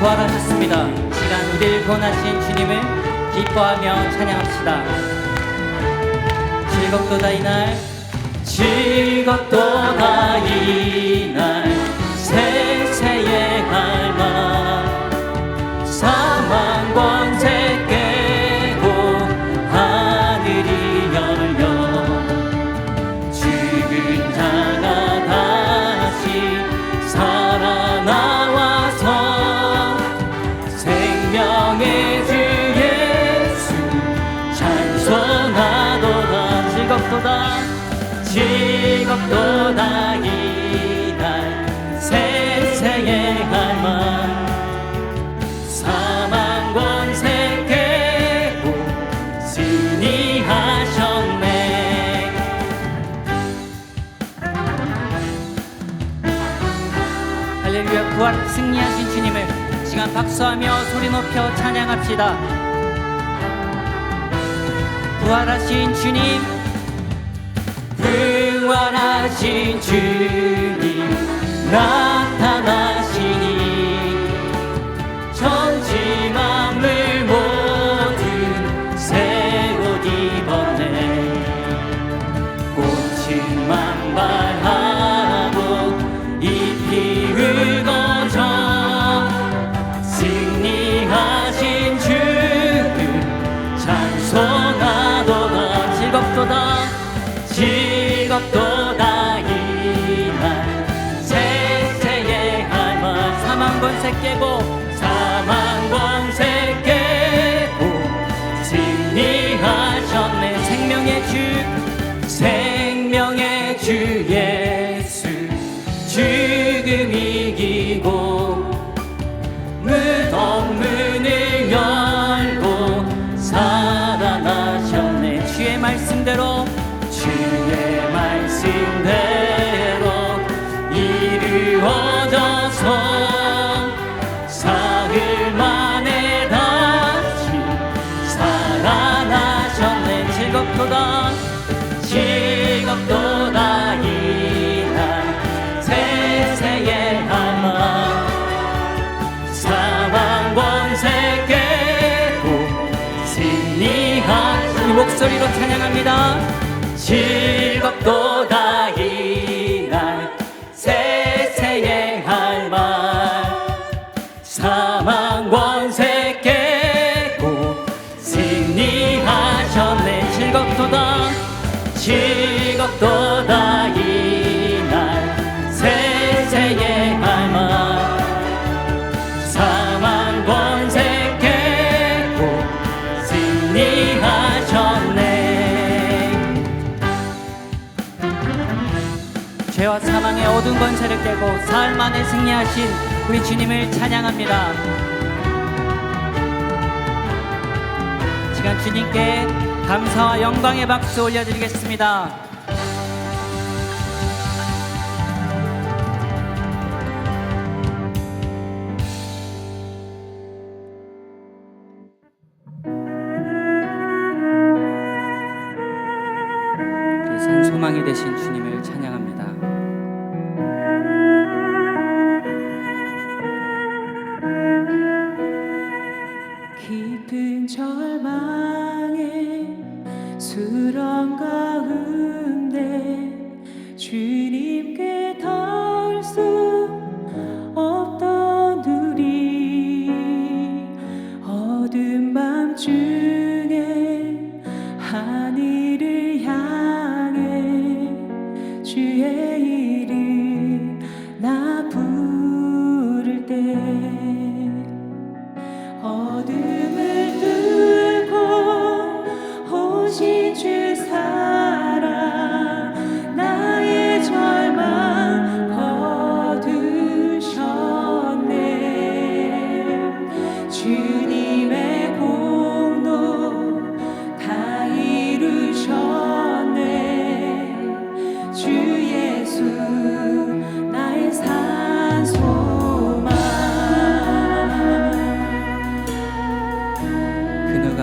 부활하셨습니다. 이 시간 우리를 구원하신 주님을 기뻐하며 찬양합시다. 즐겁도다 이날 즐겁도다 이 생명의 주 예수. 찬송하도다 즐겁도다 즐겁도다 이날 세세의 할망 할렐루야 부활 승리하신 시간 박수하며 소리 높여 찬양합시다. 부활하신 주님 부활하신 주님 나 권세 깨고 사망 권세 깨고 승리하셨네 생명의 주 생명의 주예 찬양합니다. 즐겁도다 이날 세세의 할말. 사망 권세 깨고 승리하셨네. 즐겁도다. 즐겁도다 죄와 사망의 어두운 권세를 깨고 사흘 만에 승리하신 우리 주님을 찬양합니다. 시간 주님께 감사와 영광의 박수 올려드리겠습니다. 소망이 되신 주님 깊은 절망의 수렁 가운데 주님께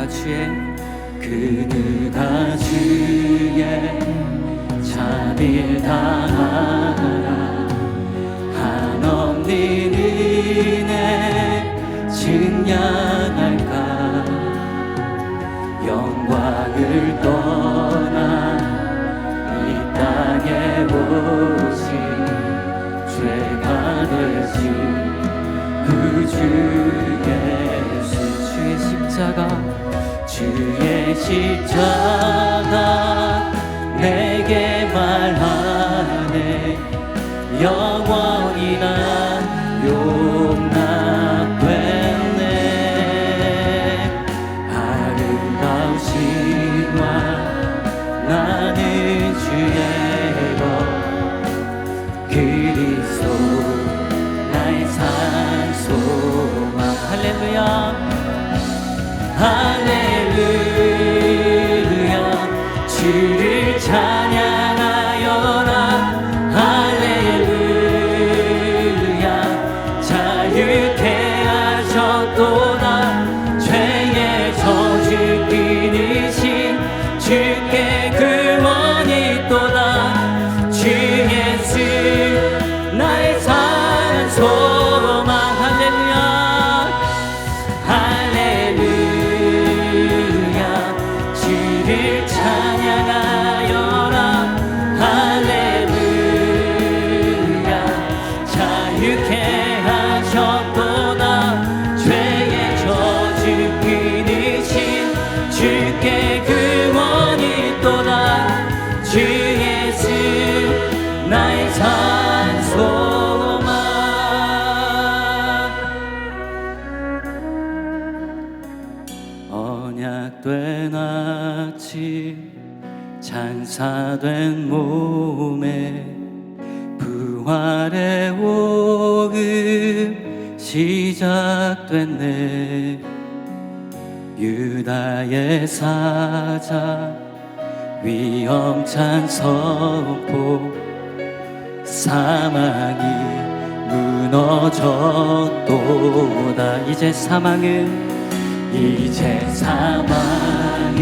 주의 그대가 주의 자비를 다하라 한없는 은혜 증량할까 영광을 떠나 이 땅에 오신 죄가 될수 그 주. 십자가 주의 십자가 내게 말하네. 영원 하늘 탄사된 몸에 부활의 오음 시작됐네. 유다의 사자 위험찬 선포 사망이 무너졌도다. 이제 사망은 이제 사망은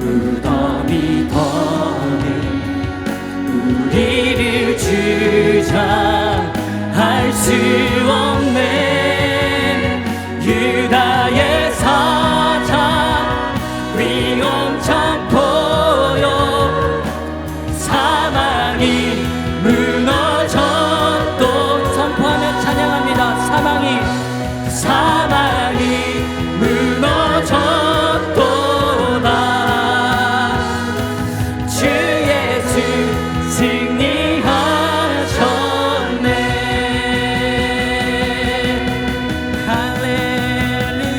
무너 빛이 더는 우리를 주장할 수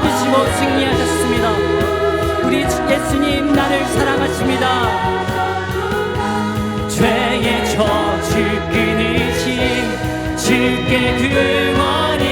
이기시고 승리하셨습니다. 우리 예수님 나를 사랑하십니다. 죄의 처질 끊으신 즐게 등원이